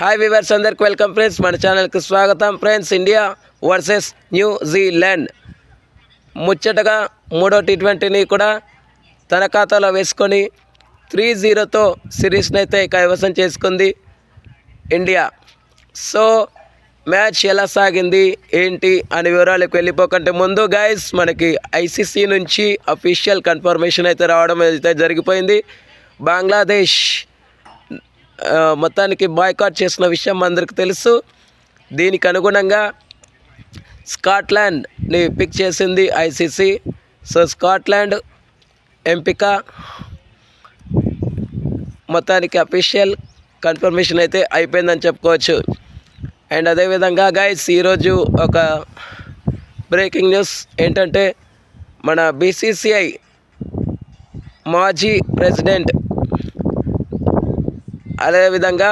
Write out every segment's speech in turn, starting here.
Hi viewers అందరికి welcome friends మన ఛానల్కి స్వాగతం. ఫ్రెండ్స్ ఇండియా వర్సెస్ న్యూజిలాండ్ ముచ్చటగా మూడో టీ ట్వంటీని కూడా తన ఖాతాలో వేసుకొని త్రీ జీరోతో సిరీస్ని అయితే కైవసం చేసుకుంది ఇండియా. సో మ్యాచ్ ఎలా సాగింది ఏంటి అనే వివరాలకు వెళ్ళిపోకంటే ముందు గైస్ మనకి ఐసీసీ నుంచి అఫీషియల్ కన్ఫర్మేషన్ అయితే రావడం అయితే జరిగిపోయింది. బంగ్లాదేశ్ మొత్తానికి బాయ్కాట్ చేసిన విషయం అందరికి తెలుసు. దీనికి అనుగుణంగా స్కాట్లాండ్ని పిక్ చేసింది ఐసీసీ సో స్కాట్లాండ్ ఎంపిక మొత్తానికి అఫీషియల్ కన్ఫర్మేషన్ అయితే అయిపోయిందని చెప్పుకోవచ్చు. అండ్ అదేవిధంగా గైస్ ఈరోజు ఒక బ్రేకింగ్ న్యూస్ ఏంటంటే మన బీసీసీఐ మాజీ ప్రెసిడెంట్ అదేవిధంగా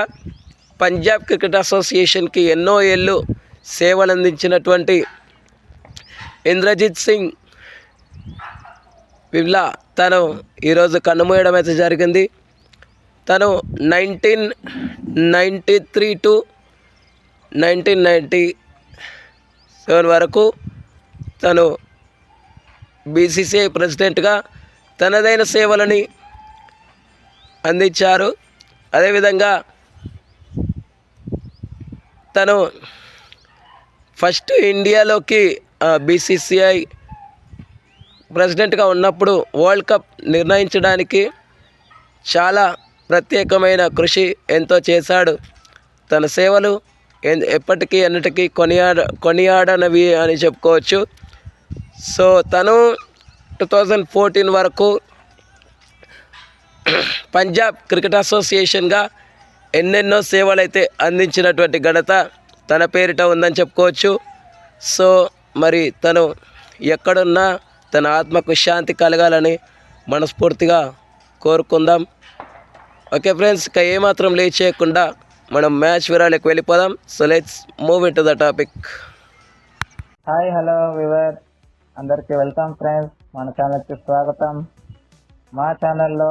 పంజాబ్ క్రికెట్ అసోసియేషన్కి ఎన్నో ఏళ్ళు సేవలు అందించినటువంటి ఇంద్రజిత్ సింగ్ వివ్లా తను ఈరోజు కన్నుమూయడం అయితే జరిగింది. తను nineteen ninety three to nineteen ninety seven వరకు తను బీసీసీఐ ప్రెసిడెంట్గా తనదైన సేవలని అందించారు. అదేవిధంగా తను ఫస్ట్ ఇండియాలోకి బీసీసీఐ ప్రెసిడెంట్గా ఉన్నప్పుడు వరల్డ్ కప్ నిర్ణయించడానికి చాలా ప్రత్యేకమైన కృషి ఎంతో చేశాడు. తన సేవలు ఎన్- ఎప్పటికీ ఎన్నటికీ కొనియాడ కొనియాడనవి అని చెప్పుకోవచ్చు. సో తను టూ థౌజండ్ ఫోర్టీన్ వరకు పంజాబ్ క్రికెట్ అసోసియేషన్గా ఎన్నెన్నో సేవలు అయితే అందించినటువంటి ఘనత తన పేరిట ఉందని చెప్పుకోవచ్చు. సో మరి తను ఎక్కడున్నా తన ఆత్మకు శాంతి కలగాలని మనస్ఫూర్తిగా కోరుకుందాం. ఓకే ఫ్రెండ్స్ ఇక ఏమాత్రం లేట్ చేయకుండా మనం మ్యాచ్ వివరాలకు వెళ్ళిపోదాం. So let's move into the topic hi hello viewer అందరికీ వెల్కమ్ ఫ్రెండ్స్. మన ఛానల్కి స్వాగతం. మా ఛానల్లో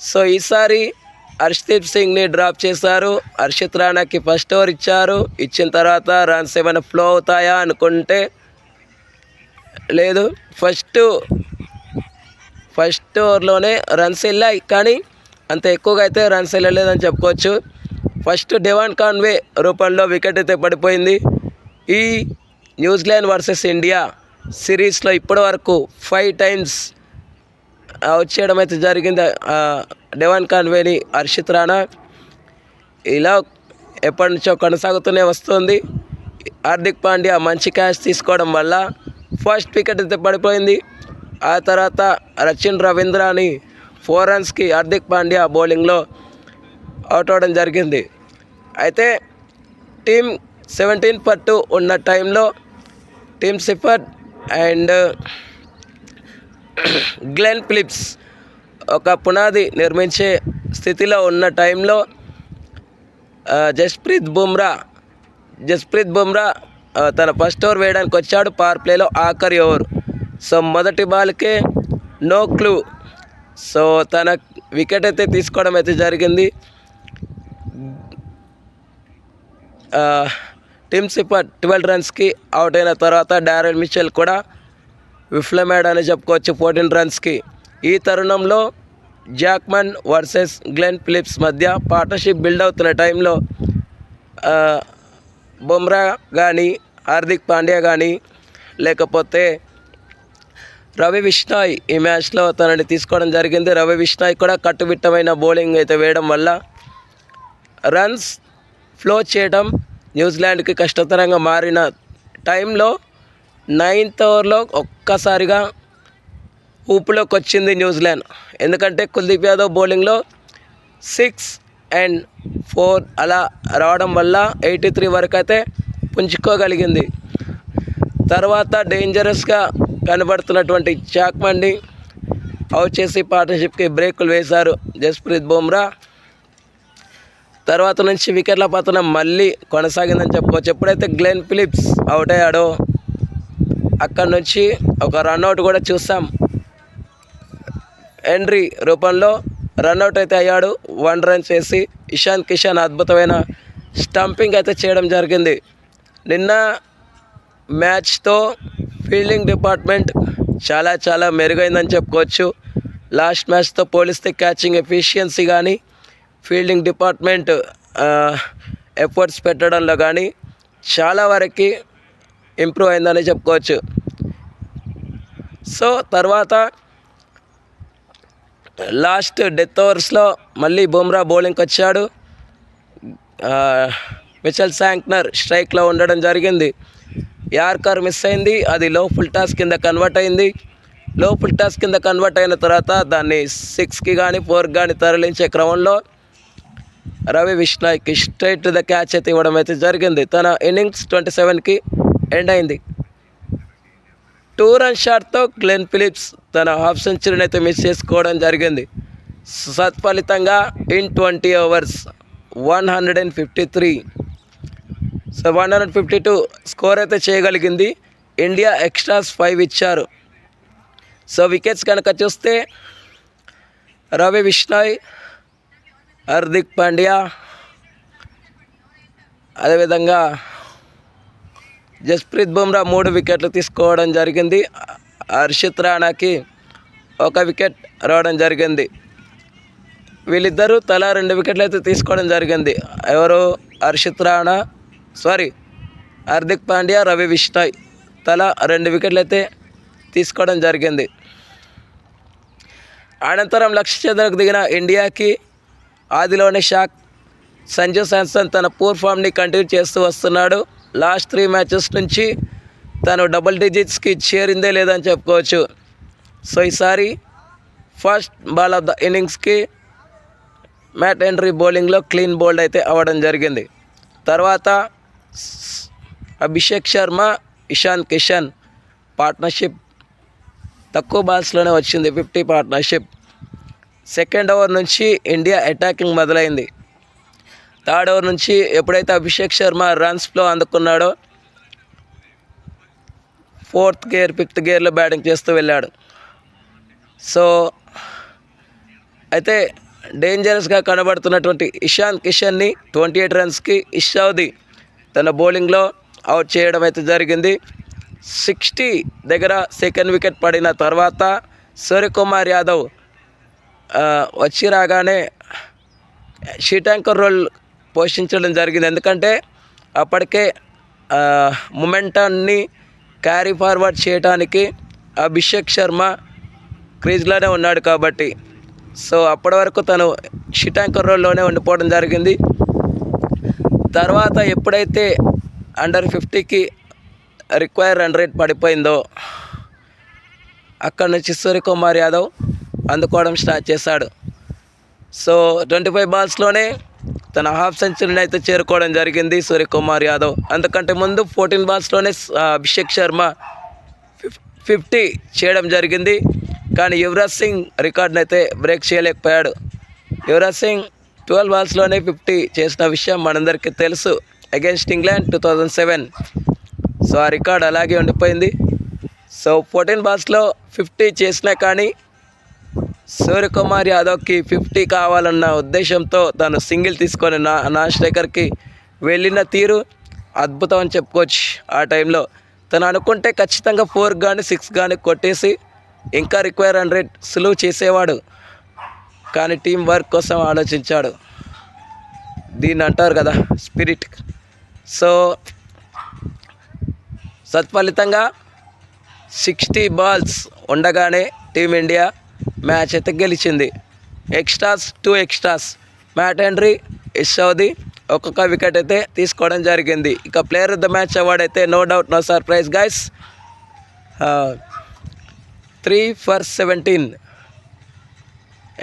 సో ఈసారి హర్షదీప్ సింగ్ని డ్రాప్ చేశారు. హర్షిత్ రాణాకి ఫస్ట్ ఓవర్ ఇచ్చారు. ఇచ్చిన తర్వాత రన్స్ ఏమైనా ఫ్లో అవుతాయా అనుకుంటే లేదు. ఫస్ట్ ఫస్ట్ ఓవర్లోనే రన్స్ వెళ్ళాయి. కానీ అంత ఎక్కువగా అయితే రన్స్ వెళ్ళలేదని చెప్పుకోవచ్చు. ఫస్ట్ డెవాన్ కాన్వే రూపంలో వికెట్ అయితే పడిపోయింది. ఈ న్యూజిలాండ్ వర్సెస్ ఇండియా సిరీస్లో ఇప్పటి వరకు ఫైవ్ టైమ్స్ అవుట్ చేయడం అయితే జరిగింది. డెవన్ డెవాన్ కాన్వేని హర్షిత్ రాణా ఇలా ఎప్పటి నుంచో కొనసాగుతూనే వస్తుంది. హార్దిక్ పాండ్యా మంచి క్యాచ్ తీసుకోవడం వల్ల ఫస్ట్ వికెట్ అయితే పడిపోయింది. ఆ తర్వాత రచిన్ రవీంద్రని ఫోర్ రన్స్కి హార్దిక్ పాండ్యా బౌలింగ్లో అవుట్ అవ్వడం జరిగింది. అయితే టీం సెవెంటీన్ పట్టు ఉన్న టైంలో team Seifert and Glenn Phillips ఒక పునాది నిర్మించే స్థితిలో ఉన్న టైంలో జస్ప్రీత్ బుమ్రా జస్ప్రీత్ బుమ్రా తన ఫస్ట్ ఓవర్ వేయడానికి వచ్చాడు పవర్ ప్లేలో ఆఖరి ఓవర్. సో మొదటి బాల్కే నో క్లూ సో తన వికెట్ అయితే తీసుకోవడం అయితే జరిగింది. టిమ్ సిప్పర్ ట్వెల్వ్ రన్స్కి అవుట్ అయిన తర్వాత డారెల్ మిచెల్ కూడా విఫలమయ్యాడని చెప్పుకోవచ్చు ఫోర్టీన్ రన్స్కి. ఈ తరుణంలో జాక్మన్ వర్సెస్ గ్లెన్ ఫిలిప్స్ మధ్య పార్ట్నర్షిప్ బిల్డ్ అవుతున్న టైంలో బుమ్రా కానీ హార్దిక్ పాండ్యా కానీ లేకపోతే రవి విష్ణాయ్ ఈ మ్యాచ్లో తనని తీసుకోవడం జరిగింది. రవి విష్ణాయ్ కూడా కట్టుబిట్టమైన బౌలింగ్ అయితే వేయడం వల్ల రన్స్ ఫ్లో చేయడం న్యూజిలాండ్కి కష్టతరంగా మారిన టైంలో నైన్త్ ఓవర్లో ఒక్కసారిగా ఊపులోకి వచ్చింది న్యూజిలాండ్. ఎందుకంటే కుల్దీప్ యాదవ్ బౌలింగ్లో సిక్స్ అండ్ ఫోర్ అలా రావడం వల్ల ఎయిటీ త్రీ వరకు అయితే పుంజుకోగలిగింది. తర్వాత డేంజరస్గా కనబడుతున్నటువంటి చాక్మన్ని అవుట్ చేసి పార్ట్నర్షిప్కి బ్రేకులు వేశారు జస్ప్రీత్ బుమ్రా. తర్వాత నుంచి వికెట్ల పతనం మళ్ళీ కొనసాగిందని చెప్పుకోవచ్చు ఎప్పుడైతే గ్లెన్ ఫిలిప్స్ అవుట్ అయ్యాడో అక్కడ నుంచి ఒక రన్అట్ కూడా చూసాం ఎంట్రీ రూపంలో రన్అట్ అయితే అయ్యాడు. వన్ రన్ చేసి ఇషాన్ కిషాన్ అద్భుతమైన స్టంపింగ్ అయితే చేయడం జరిగింది. నిన్న మ్యాచ్తో ఫీల్డింగ్ డిపార్ట్మెంట్ చాలా చాలా మెరుగైందని చెప్పుకోవచ్చు. లాస్ట్ మ్యాచ్తో పోలిస్తే క్యాచింగ్ ఎఫిషియన్సీ కానీ ఫీల్డింగ్ డిపార్ట్మెంట్ ఎఫర్ట్స్ పెట్టడంలో కానీ చాలా వరకు ఇంప్రూవ్ అయిందని చెప్పుకోవచ్చు. సో తర్వాత లాస్ట్ డెత్ ఓవర్స్లో మళ్ళీ బుమ్రా బౌలింగ్కి వచ్చాడు. మిచల్ మిచెల్ శాంక్నర్ స్ట్రైక్లో ఉండడం జరిగింది. యార్కర్ మిస్ అయింది. అది లో ఫుల్ టాస్ కింద కన్వర్ట్ అయింది. లో ఫుల్ టాస్ కింద కన్వర్ట్ అయిన తర్వాత దాన్ని సిక్స్కి కానీ ఫోర్కి కానీ తరలించే క్రమంలో రవి విష్ణాయ్కి స్ట్రైట్ ద క్యాచ్ అయితే ఇవ్వడం అయితే జరిగింది. తన ఇన్నింగ్స్ ట్వంటీ సెవెన్కి ఎండ్ అయింది. టూ రన్ షాట్తో గ్లెన్ ఫిలిప్స్ తన హాఫ్ సెంచరీని అయితే మిస్ చేసుకోవడం జరిగింది. సత్ఫలితంగా in twenty overs one hundred and fifty three. So one hundred fifty two score అయితే చేయగలిగింది. ఇండియా ఎక్స్ట్రాస్ ఫైవ్ ఇచ్చారు. సో వికెట్స్ కనుక చూస్తే రవి విష్ణాయ్ హార్దిక్ పాండ్యా అదేవిధంగా జస్ప్రీత్ బుమ్రా మూడు వికెట్లు తీసుకోవడం జరిగింది. హర్షిత్ రాణాకి ఒక వికెట్ రావడం జరిగింది. వీళ్ళిద్దరూ తలా రెండు వికెట్లు అయితే తీసుకోవడం జరిగింది. ఎవరు? హర్షిత్ రాణా సారీ హార్దిక్ పాండ్యా రవి విష్ణాయ్ తలా రెండు వికెట్లు అయితే తీసుకోవడం జరిగింది. అనంతరం లక్ష్య చేదరకు దిగిన ఇండియాకి ఆదిలోనే షాక్ సంజు శాంసన్ తన పూర్ ఫామ్ని కంటిన్యూ చేస్తూ వస్తున్నాడు. లాస్ట్ త్రీ మ్యాచెస్ నుంచి తను డబుల్ డిజిట్స్కి చేరిందే లేదని చెప్పుకోవచ్చు. సో ఈసారి ఫస్ట్ బాల్ ఆఫ్ ద ఇన్నింగ్స్కి మ్యాట్ ఎంట్రీ బౌలింగ్లో క్లీన్ బౌల్డ్ అయితే అవ్వడం జరిగింది. తర్వాత అభిషేక్ శర్మ ఇషాన్ కిషన్ పార్ట్నర్షిప్ తక్కువ బాల్స్లోనే వచ్చింది ఫిఫ్టీ పార్ట్నర్షిప్ సెకండ్ ఓవర్ నుంచి ఇండియా అటాకింగ్ మొదలైంది. థర్డ్ ఓవర్ నుంచి ఎప్పుడైతే అభిషేక్ శర్మ రన్స్లో అందుకున్నాడో ఫోర్త్ గేర్ ఫిఫ్త్ గేర్లో బ్యాటింగ్ చేస్తూ వెళ్ళాడు. సో అయితే డేంజరస్గా కనబడుతున్నటువంటి ఇషాన్ కిషన్ని ట్వంటీ ఎయిట్ రన్స్కి ఇషావుది తన బౌలింగ్లో అవుట్ చేయడం అయితే జరిగింది. సిక్స్టీ దగ్గర సెకండ్ వికెట్ పడిన తర్వాత సూర్యకుమార్ యాదవ్ వచ్చి రాగానే షీట్ యాంకర్ రోల్ పోషించడం జరిగింది. ఎందుకంటే అప్పటికే మొమెంటాన్ని క్యారీ ఫార్వర్డ్ చేయడానికి అభిషేక్ శర్మ క్రీజ్లోనే ఉన్నాడు కాబట్టి. సో అప్పటి వరకు తను షిటాంకర్ రోల్లోనే ఉండిపోవడం జరిగింది. తర్వాత ఎప్పుడైతే అండర్ ఫిఫ్టీకి రిక్వైర్ రన్ రేట్ పడిపోయిందో అక్కడ నుంచి సూర్యకుమార్ యాదవ్ అందుకోవడం స్టార్ట్ చేశాడు. సో ట్వంటీ ఫైవ్ బాల్స్లోనే తన హాఫ్ సెంచరీని అయితే చేరుకోవడం జరిగింది సూర్యకుమార్ యాదవ్. అంతకంటే ముందు ఫోర్టీన్ బాల్స్లోనే అభిషేక్ శర్మ ఫిఫ్ ఫిఫ్టీ చేయడం జరిగింది. కానీ యువరాజ్ సింగ్ రికార్డ్ని అయితే బ్రేక్ చేయలేకపోయాడు. యువరాజ్ సింగ్ ట్వెల్వ్ బాల్స్లోనే ఫిఫ్టీ చేసిన విషయం మనందరికీ తెలుసు. Against England two thousand seven. So ఆ రికార్డ్ అలాగే ఉండిపోయింది. సో ఫోర్టీన్ బాల్స్లో ఫిఫ్టీ చేసినా కానీ సూర్యకుమార్ యాదవ్కి ఫిఫ్టీ కావాలన్న ఉద్దేశంతో తను సింగిల్ తీసుకొని నా నా స్ట్రైకర్కి వెళ్ళిన తీరు అద్భుతం అని చెప్పుకోవచ్చు ఆ టైంలో. తను అనుకుంటే ఖచ్చితంగా ఫోర్ కానీ సిక్స్ కానీ కొట్టేసి ఇంకా రిక్వైర్ హండ్రెడ్ సులువు చేసేవాడు. కానీ టీం వర్క్ కోసం ఆలోచించాడు. దీన్ని అంటారు కదా స్పిరిట్. సో సత్ఫలితంగా సిక్స్టీ బాల్స్ ఉండగానే టీమిండియా మ్యాచ్ అయితే గెలిచింది. Extras two extras Matt Henry Ish Sodhi ఒక్కొక్క వికెట్ అయితే తీసుకోవడం జరిగింది. ఇక player of the match award అయితే no doubt no surprise guys three for seventeen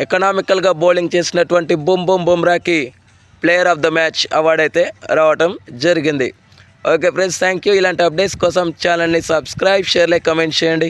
ఎకనామికల్గా bowling చేసినటువంటి బుమ్ బుమ్ బుమ్రాకి player of the match award అయితే రావటం జరిగింది. ఓకే ఫ్రెండ్స్ థ్యాంక్ యూ ఇలాంటి అప్డేట్స్ కోసం ఛానల్ని సబ్స్క్రైబ్ షేర్లే కమెంట్ చేయండి.